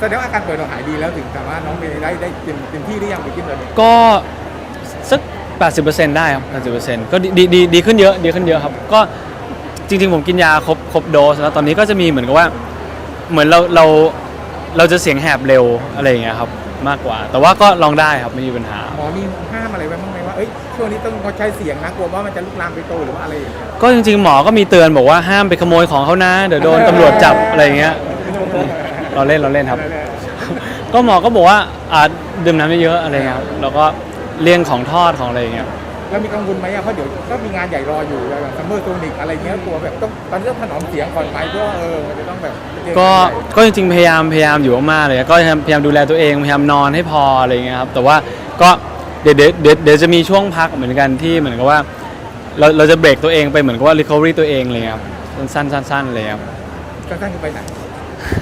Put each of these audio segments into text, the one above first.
แสดงว่าอาการป่วยเราหายดีแล้วถึงสามารถน้องเมย์ได้ได้เต็มเต็มที่หรือยังไปกินเลยก็สัก 80%ได้ครับ80%ก็ดีดีดีดีขึ้นเยอะดีขึ้นเยอะครับ ก็จริงๆผมกินยาครบครบโดสแล้วตอนนี้ก็จะมีเหมือนกับว่า เหมือนเราเราเราจะเสียงแหบเร็วอะไรอย่างเงี้ยครับมากกว่า แต่ว่าก็ลองได้ครับไม่มีปัญหา หมอมีห้ามอะไรไว้บ้างไหมว่าเอ้ยช่วงนี้ต้องงดใช้เสียงนะกลัวว่ามันจะลุกลามไปโตหรือว่าอะไรอย่างเงี้ยก็จริงๆหมอก็มีเตือนบอกว่าห้ามไปขโมยของเขานะ เดี๋ยวโดนตำรวจจับอะไรอย่างเงี้ย เราเล่นเราเล่นครับ ก็หมอก็บอกว่าอ่าดื่มน้ำเยอะๆอะไรเงี้ยครับแล้วก็เลี่ยงของทอดของอะไรอย่างเงี้ย แล้วมีกังวลไหมอะเพราะเดี๋ยวก็มีงานใหญ่รออยู่อย่างซัมเมอร์โซนิกอะไรเงี้ยกลัวแบบต้องตอนนี้ต้องถนอมเสียงก่อนไหมเพราะว่าเออมันจะต้องแบบเจอก็งานใหญ่ก็จริงๆพยายามพยายามอยู่มากๆเลยก็พยายามดูแลตัวเองพยายามนอนให้พออะไรเงี้ยครับแต่ว่าก็เดี๋ยวเดี๋ยวเดี๋ยวเดี๋ยวจะมีช่วงพักเหมือนกันที่เหมือนกับว่า เราเราจะเบรกตัวเองไปเหมือนกับว่า recovery ตัวเองเลยครับสั้นๆสั้นๆเลยครับสั้นๆคือไปไหน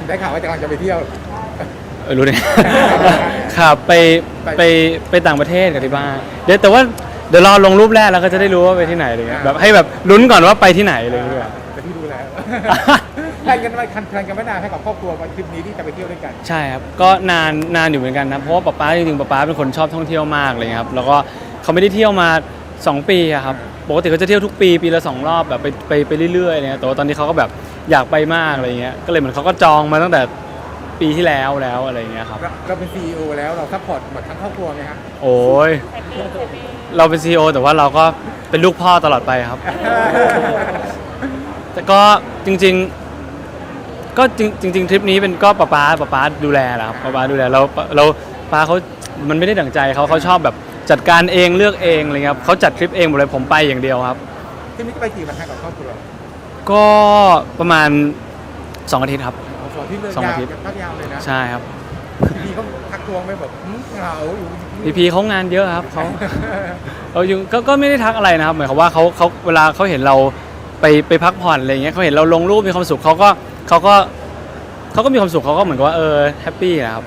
ได้ข่าวว่าจะกำลังจะไปเที่ยว เออรู้เนี่ย ครับไปไปไปต่างประเทศกับที่บ้านเดี๋ยวแต่ว่าเดี๋ยวรอลงรูปแรกแล้วก็จะได้รู้ว่าไปที่ไหนอะไรเงี้ยแบบให้แบบลุ้นก่อนว่าไปที่ไหนอะไรเลยดีกว่าแต่พี่ดูแล้วแพลนกันไว้แพลนกันไม่นานให้กับครอบครัววันทริปนี้ที่จะไปเที่ยวด้วยกัน ใช่ครับ ก็นานนานอยู่เหมือนกันนะ เพราะว่าป๊าป๊าจริงๆป๊าป๊าเป็นคนชอบท่องเที่ยวมากเลยครับ แล้วก็เขาไม่ได้เที่ยวมา 2ปีอะครับปกติเขาจะเที่ยวทุกปีปีละสองรอบแบบไปไปไปเรื่อยๆเนี่ยแต่ว่าตอนนี้เขาก็แบบอยากไปมากอะไรเงี้ยก็เลยเหมือนเขาก็จองมาตั้งแต่ปีที่แล้วแล้วอะไรเงี้ยครับเราเราเป็นซีอแล้วเราซัพพอร์ตหมดทั้งครอบครัวไหมฮะโอ้ยเราเป็นซีอแต่ว่าเราก็เป็นลูกพ่อตลอดไปครับ แต่ก็จริง ๆ ก็จริงจริงๆทริปนี้เป็นก็ป๊าป๊าป๊าป๊าดูแลแหละครับป๊าป๊าดูแลเราเราป๊าเขามันไม่ได้ดั่งใจเขาเขาชอบแบบ จัดการเองเลือกเองอะไรเงี้ยครับเขาจัดทริปเองหมดเลยผมไปอย่างเดียวครับทริปนี้จะไปกี่วันฮะกับครอบครัวก็ประมาณ2อาทิตย์ครับสองอาทิตย์เลยสองยาวอาทิตย์ พักยาวเลยนะใช่ครับ พี่เขาทักทวงไปแบบหึเหงาอยู่พีพีเขางานเยอะครับเขาเขาอยู่ก็ก็ไม่ได้ทักอะไรนะครับหมายความว่าเขาเขาเวลาเขาเห็นเราไปไปพักผ่อนอะไรเงี้ยเขาเห็นเราลงรูปมีความสุขเขาก็เขาก็เขาก็มีความสุขเขาก็เหมือนกับว่าเออแฮปปี้นะครับ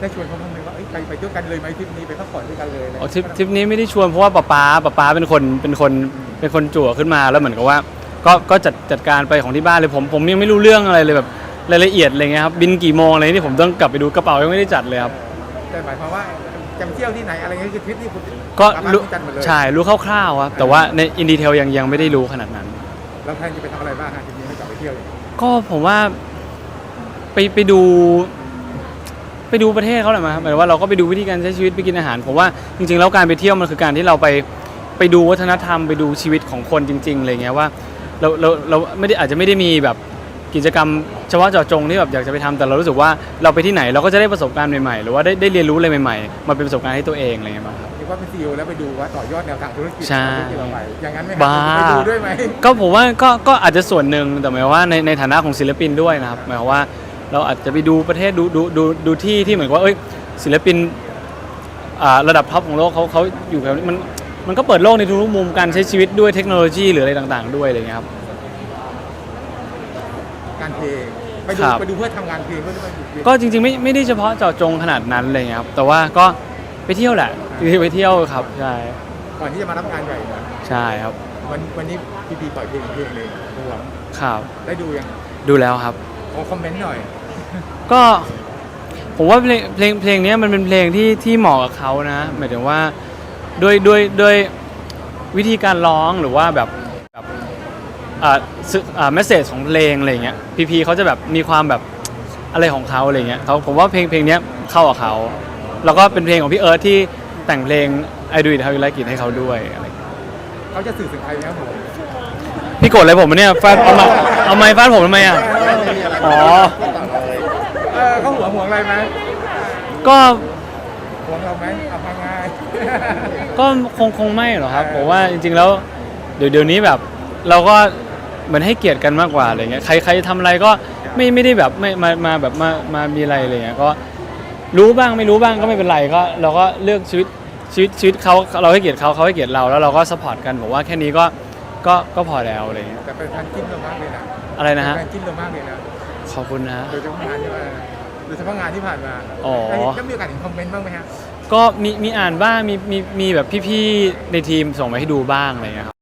ได้ชวนเขาบ้างไหมว่าเอ้ยไปไปด้วยกันเลยไหมทริปนี้ไปพักผ่อนด้วยกันเลยอะไรอ๋อทริปทริปนี้ไม่ได้ชวนเพราะว่าป๊าป๊าป๊าป๊าเป็นคนเป็นคนเป็นคนจั่วขึ้นมาแล้วเหมือนกับว่า ก็ก็จัดจัดการไปของที่บ้านเลยผมผมยังไม่รู้เรื่องอะไรเลยแบบรายละเอียดอะไรเงี้ยครับบินกี่โมงอะไรนี่ผมต้องกลับไปดูกระเป๋ายังไม่ได้จัดเลยครับแต่หมายความว่าจะไปเที่ยวที่ไหนอะไรเงี้ยคือทริปนี้คุณก็สามารถรู้รู้กันหมดเลยใช่รู้คร่าวๆครับแต่ว่าในอินดีเทลยังยังไม่ได้รู้ขนาดนั้น แล้วแพลนจะไปทำอะไรบ้างฮะทริปนี้ไม่กลับไปเที่ยวเลยก็ผมว่าไปไปดู ไปดูประเทศเขาแหละมั้งครับหมายถึงว่าเราก็ไปดูวิธีการใช้ชีวิตไปกินอาหารผมว่าจริงๆแล้วการไปเที่ยวมันคือการที่เราไปไปดูวัฒนธรรมไปดูชีวิตของคนจริงๆอะไรเงี้ยว่าเราเราเราไม่ได้อาจจะไม่ได้มีแบบกิจกรรมเฉพาะเจาะจงที่แบบอยากจะไปทำแต่เรารู้สึกว่าเราไปที่ไหนเราก็จะได้ประสบการณ์ใหม่ๆหรือว่าได้ได้เรียนรู้อะไรใหม่ๆมาเป็นประสบการณ์ให้ตัวเองอะไรเงี้ยมั้งครับเรียกว่าเป็นซีอแล้วไปดูว่าต่อยอดแนวทางธุรกิจใช่ของธุรกิจเราไปอย่างนั้นไหมคบ้าไปดูด้วยไหมก็ผมว่าก็ก็อาจจะส่วนหนึ่งแต่หมายความว่าในในฐานะของศิลปินด้วยนะครับหมายความว่า เราอาจจะไปดูประเทศดูดูดูดูที่ที่เหมือนกับว่าเอ้ยศิลปินอ่าระดับท็อปของโลกเขาเขาอยู่แบบนี้มันมันก็เปิดโลกในทุกๆมุมการใช้ชีวิตด้วยเทคโนโลยีหรืออะไรต่างๆ ด้วยอะไรเงี้ยครับ การเพลงไปดูครับ ไปดูเพื่อทำงานเพลงเพื่อไปดูเพลงก็จริงๆไม่ไม่ได้เฉพาะเจาะจงขนาดนั้นเลยครับ แต่ว่าก็ไปเที่ยวแหละคือไปเที่ยวครับใช่ก่อนที่จะมารับงานใหญ่นะใช่ครับวันวันนี้พีพีปล่อยเพลงเพลงเลยรวมครับ ได้ดูยังดูแล้วครับขอคอมเมนต์หน่อย ก็ผมว่าเพลงเพลงเพลงเนี้ยมันเป็นเพลงที่ที่เหมาะกับเขานะหมายถึงว่าด้วยด้วยด้วยวิธีการร้องหรือว่าแบบแบบอ่าซึอ่าเมสเซจของเพลงอะไรเงี้ยพีพีเขาจะแบบมีความแบบอะไรของเขาอะไรเงี้ยเขาผมว่าเพลงเพลงเนี้ยเข้ากับเขาแล้วก็เป็นเพลงของพี่เอิร์ธที่แต่งเพลง I Do It How You Like It ให้เขาด้วยอะไรเงี้ยเขาจะสื่อถึงใครนะครับผมพี่กดอะไรผมวะเนี่ยฟาดเอามาเอาไม้ฟาดผมทำไมอะอ๋อ เออเขาห่วงห่วงอะไรไหมก็ห่วงเราไหมเอาฟังง่ายก็คงคงไม่หรอกครับผมว่าจริงๆแล้วเดี๋ยวเดี๋ยวนี้แบบเราก็เหมือนให้เกียรติกันมากกว่าอะไรเงี้ยใครใครทำอะไรก็ไม่ไม่ได้แบบไม่มามาแบบมามามีอะไรอะไรเงี้ยก็รู้บ้างไม่รู้บ้างก็ไม่เป็นไรก็เราก็เลือกชีวิตชีวิตชีวิตเขาเราให้เกียรติเขาเขาให้เกียรติเราแล้วเราก็สปอร์ตกันผมว่าแค่นี้ก็ก็ก็พอแล้วอะไรเงี้ยแต่เป็นแฟนจิ้นเรามากเลยนะอะไรนะฮะแฟนจิ้นเรามากเลยนะขอบคุณนะโดยเฉพาะงานที่มา โดยเฉพาะงานที่ผ่านมาอ๋อ ได้มีโอกาสเห็นคอมเมนต์บ้างไหมฮะ ก็มีมีอ่านบ้างมีมีมีแบบพี่ๆในทีมส่งมาให้ดูบ้างอะไรเงี้ยครับ